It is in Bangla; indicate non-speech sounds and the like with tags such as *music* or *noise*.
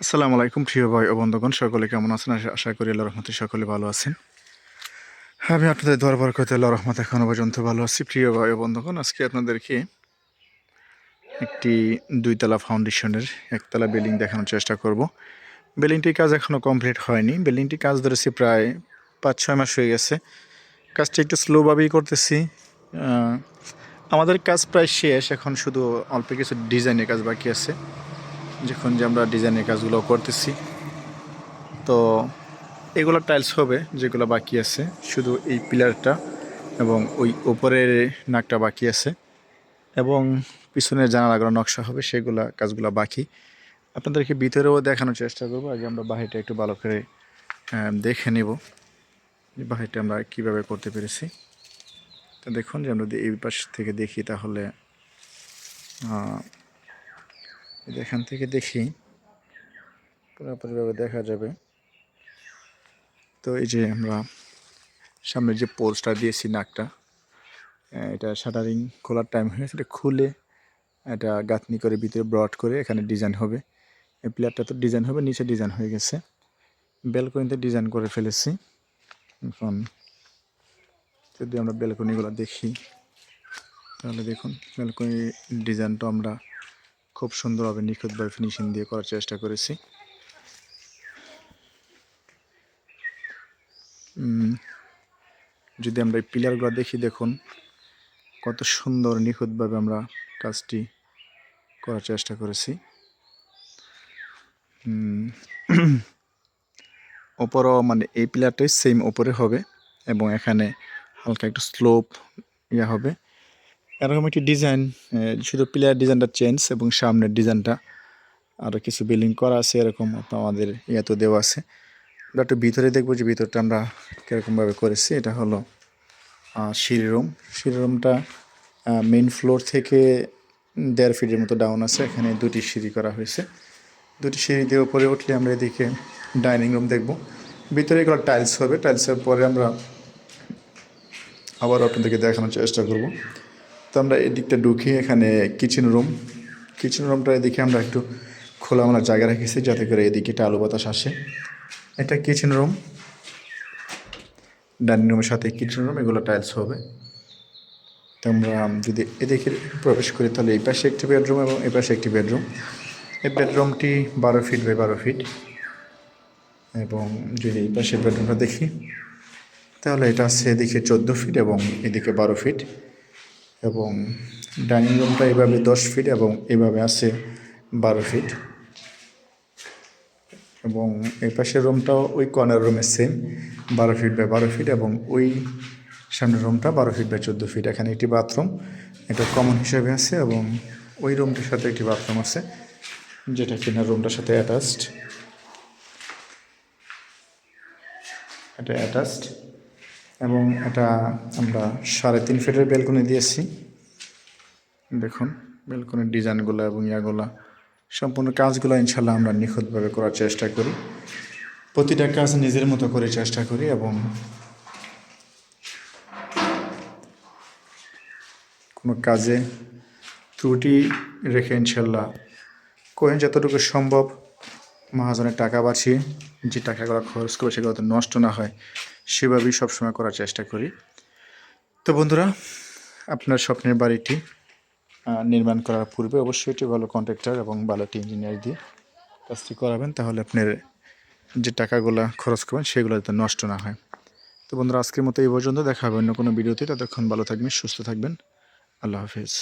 আসসালামু আলাইকুম, প্রিয় ভাই ও বন্ধুগণ, সকলে কেমন আছেন? আশা- করি আল্লাহ রহমতে সকলে ভালো আছেন। আমি আপনাদের দরবার করতে আল্লাহ রহমত এখনও পর্যন্ত ভালো আছি। প্রিয় ভাই ও বন্ধুগণ, আজকে আপনাদেরকে একটি দুইতলা ফাউন্ডেশনের একতলা বিল্ডিং দেখানোর চেষ্টা করব। বিল্ডিংটির কাজ এখনও কমপ্লিট হয়নি। বিল্ডিংটির কাজ ধরেছি প্রায় পাঁচ, ছয় মাস হয়ে গেছে। কাজটি একটু স্লোভাবেই করতেছি। আমাদের কাজ প্রায় শেষ, এখন শুধু অল্প কিছু ডিজাইনের কাজ বাকি আছে। যখন যে আমরা ডিজাইনের কাজগুলো করতেছি। তো এগুলো টাইলস হবে, যেগুলো বাকি আছে, শুধু এই পিলারটা এবং ওই উপরের নাকটা বাকি আছে। এবং পিছনের জানালাগুলো নকশা হবে, সেগুলো কাজগুলো বাকি। আপনাদেরকে ভিতরেও দেখানোর চেষ্টা করব, আগে আমরা বাহিরটা একটু ভালো করে দেখে নেব যে বাহিরটা আমরা কীভাবে করতে পেরেছি। তো দেখুন যে আমরা এই পাশ থেকে দেখি তাহলে এখান থেকে দেখি, পুরোপুরিভাবে দেখা যাবে। তো এই যে আমরা সামনে যে পোলসটা দিয়েছি নাকটা এটা শাটারিং খোলার টাইম হয়েছে এটা খুলে এটা গাঁথনি করে ভিতরে ব্রড করে এখানে ডিজাইন হবে। এই প্লেয়ারটা তো ডিজাইন হবে, নিচে ডিজাইন হয়ে গেছে। ব্যালকনিতে ডিজাইন করে ফেলেছি। এখন যদি আমরা ব্যালকনিগুলো দেখি, তাহলে দেখুন ব্যালকনি ডিজাইনটা আমরা খুব সুন্দরভাবে নিখুঁতভাবে ফিনিশিং দিয়ে করার চেষ্টা করেছি। যদি আমরা এই পিলারগুলো দেখি, দেখুন কত সুন্দর নিখুঁতভাবে আমরা কাজটি করার চেষ্টা করেছি। *clears throat* ওপরও মানে এই পিলারটাই সেম ওপরে হবে এবং এখানে হালকা একটু স্লোপ ইয়া হবে। এরকম একটি ডিজাইন শুধু প্লেয়ার ডিজাইনটা চেঞ্জ এবং সামনের ডিজাইনটা আরও কিছু বিল্ডিং করা আছে এরকম আমাদের ইয়েতে দেওয়া আছে। আমরা একটু ভিতরে দেখব যে ভিতরটা আমরা কীরকমভাবে করেছি। এটা হলো সিঁড়ি রুম। সিঁড়ি রুমটা মেইন ফ্লোর থেকে দেড় ফিটের মতো ডাউন আছে। এখানে দুটি সিঁড়ি করা হয়েছে। দুটি সিঁড়ি দিয়ে উপরে উঠলে আমরা এদিকে ডাইনিং রুম দেখব। ভিতরে এগুলো টাইলস হবে। টাইলসের পরে আমরা আবার আপনাদেরকে দেখানোর চেষ্টা করব। তো আমরা এদিকটা ঢুকি, এখানে কিচেন রুম কিচেন রুমটা এদিকে আমরা একটু খোলা খোলামেলা জায়গা রেখেছি যাতে করে এদিকে আলো বাতাস আসে। এটা কিচেন রুম ডাইনিং রুমের সাথে কিচেন রুম এগুলো টাইলস হবে। তো আমরা যদি এদিকে প্রবেশ করি, তাহলে এই পাশে একটি বেডরুম এবং এই পাশে একটি বেডরুম এই বেডরুমটি বারো ফিট বাই বারো ফিট এবং যদি এই পাশে বেডরুমটা দেখি, তাহলে এটা আছে এদিকে চোদ্দ ফিট এবং এদিকে বারো ফিট এবং ডাইনিং রুমটা এভাবে দশ ফিট এবং এভাবে আছে বারো ফিট। এবং এই পাশের রুমটাও ওই কর্নার রুমের সেম বারো ফিট বাই বারো ফিট এবং ওই সামনের রুমটা বারো ফিট বাই চোদ্দ ফিট। এখানে একটি বাথরুম, এটা কমন হিসেবে আছে এবং ওই রুমটির সাথে একটি বাথরুম আছে, যেটা কিনা রুমটার সাথে অ্যাটাচড এটা অ্যাটাচড এবং এটা আমরা সাড়ে তিন ফিটের বেলকনি দিয়েছি। দেখুন, বেলকনির ডিজাইনগুলো এবং ইয়াগুলো, সম্পূর্ণ কাজগুলো ইনশাল্লাহ আমরা নিখুঁতভাবে করার চেষ্টা করি। প্রতিটা কাজ নিজের মতো করে চেষ্টা করি এবং কোনো কাজে ত্রুটি রেখে ইনশাল্লাহ কোয়েন যতটুকু সম্ভব, মহাজনের টাকা বাঁচিয়ে যে টাকাগুলো খরচ করে সেগুলো নষ্ট না হয় সেভাবেই সবসময় করার চেষ্টা করি। তো বন্ধুরা, আপনার স্বপ্নের বাড়িটি নির্মাণ করার পূর্বে অবশ্যই একটি ভালো কন্ট্রাক্টর এবং ভালো একটি ইঞ্জিনিয়ার দিয়ে কাজটি করাবেন, তাহলে আপনার যে টাকাগুলো খরচ করবেন, সেগুলো যাতে নষ্ট না হয়। তো বন্ধুরা, আজকের মতো এই পর্যন্ত। দেখা হবে অন্য কোনো ভিডিওতে। ততক্ষণ ভালো থাকবেন, সুস্থ থাকবেন। আল্লাহ হাফিজ।